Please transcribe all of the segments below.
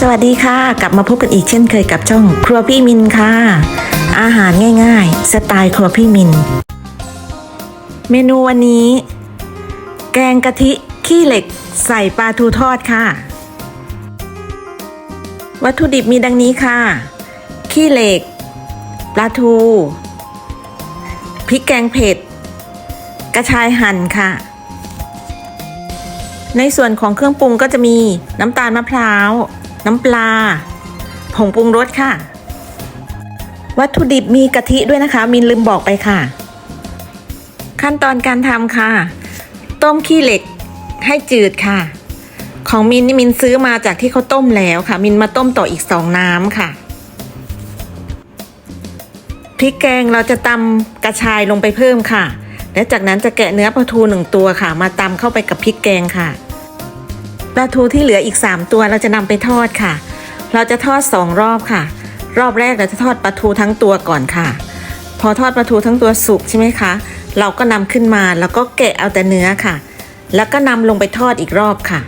สวัสดีค่ะ กลับมาพบกันอีกเช่นเคยกับช่องครัวพี่มินค่ะ อาหารง่ายๆ สไตล์ครัวพี่มิน เมนูวันนี้ แกงกะทิขี้เหล็กใส่ปลาทูทอดค่ะ วัตถุดิบมีดังนี้ค่ะ ขี้เหล็ก ปลาทู พริกแกงเผ็ด กระชายหั่นค่ะ ในส่วนของเครื่องปรุงก็จะมีน้ำตาลมะพร้าว น้ำปลา ผงปรุงรสค่ะ วัตถุดิบมีกะทิด้วยนะคะ มินลืมบอกไปค่ะ ขั้นตอนการทำค่ะ ต้มขี้เหล็กให้จืดค่ะ ของมินนี่มินซื้อมาจากที่เขาต้มแล้วค่ะ มินมาต้มต่ออีกสองน้ำค่ะพริกแกงเราจะตำกระชายลงไปเพิ่มค่ะ และจากนั้นจะแกะเนื้อปลาทูหนึ่งตัวค่ะ มาตำเข้าไปกับพริกแกงค่ะ ปลาทูที่เหลืออีก 3 ตัวเราจะนำไปทอดค่ะ เราจะทอด 2 รอบค่ะ รอบแรกเราจะทอดปลาทูทั้งตัวก่อนค่ะ พอทอดปลาทูทั้งตัวสุกใช่ไหมคะ เราก็นำขึ้นมาแล้วก็แกะเอาแต่เนื้อค่ะ แล้วก็นำลงไปทอดอีกรอบค่ะ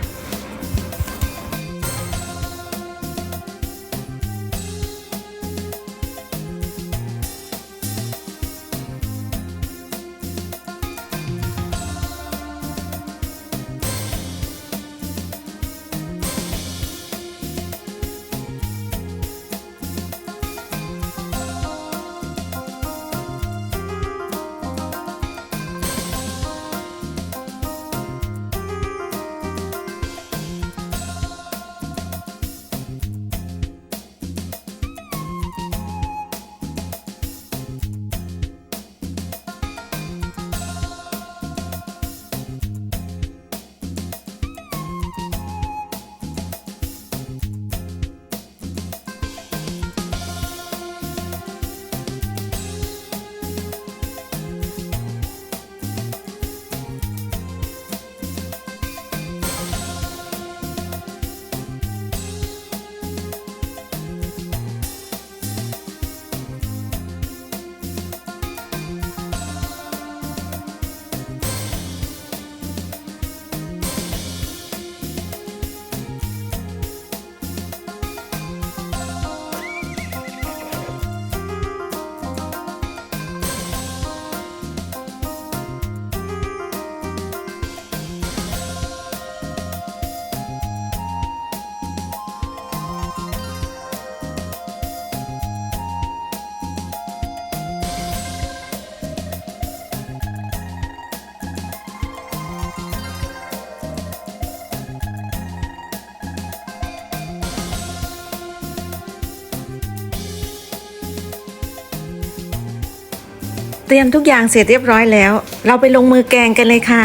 เตรียมทุกอย่างเสร็จเรียบร้อยแล้ว เราไปลงมือแกงกันเลยค่ะ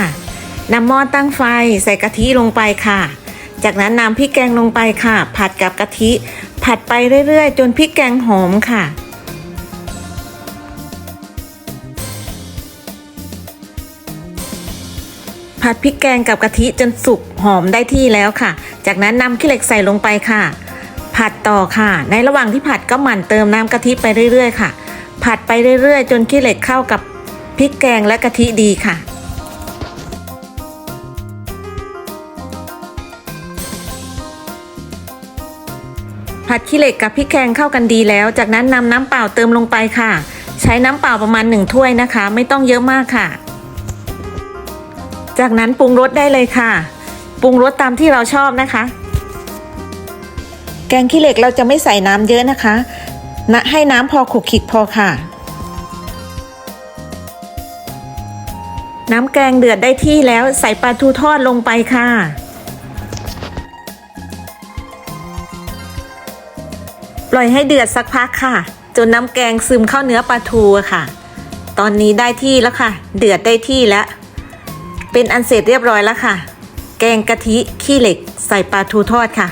นำหม้อตั้งไฟใส่กะทิลงไปค่ะ จากนั้นนำพริกแกงลงไปค่ะ ผัดกับกะทิ ผัดไปเรื่อยๆ จนพริกแกงหอมค่ะผัดพริกแกงกับกะทิจนสุกหอมได้ที่แล้วค่ะ จากนั้นนำขี้เหล็กใส่ลงไปค่ะ ผัดต่อค่ะ ในระหว่างที่ผัดก็หมั่นเติมน้ำกะทิไปเรื่อยๆ ค่ะ ผัดไปเรื่อยๆ จนขี้เหล็กเข้ากับพริกแกงและกะทิดีค่ะ ผัดขี้เหล็กกับพริกแกงเข้ากันดีแล้ว จากนั้นนำน้ำเปล่าเติมลงไปค่ะ ใช้น้ำเปล่าประมาณหนึ่งถ้วยนะคะ ไม่ต้องเยอะมากค่ะ จากนั้นปรุงรสได้เลยค่ะ ปรุงรสตามที่เราชอบนะคะ แกงขี้เหล็กเราจะไม่ใส่น้ำเยอะนะคะ นะให้น้ำพอขุกขลิกพอค่ะ น้ำแกงเดือดได้ที่แล้วใส่ปลาทูทอดลงไปค่ะ ปล่อยให้เดือดสักพักค่ะ จนน้ำแกงซึมเข้าเนื้อปลาทูค่ะ ตอนนี้ได้ที่แล้วค่ะ เดือดได้ที่แล้ว เป็นอันเสร็จเรียบร้อยแล้วค่ะ แกงกะทิขี้เหล็กใส่ปลาทูทอดค่ะ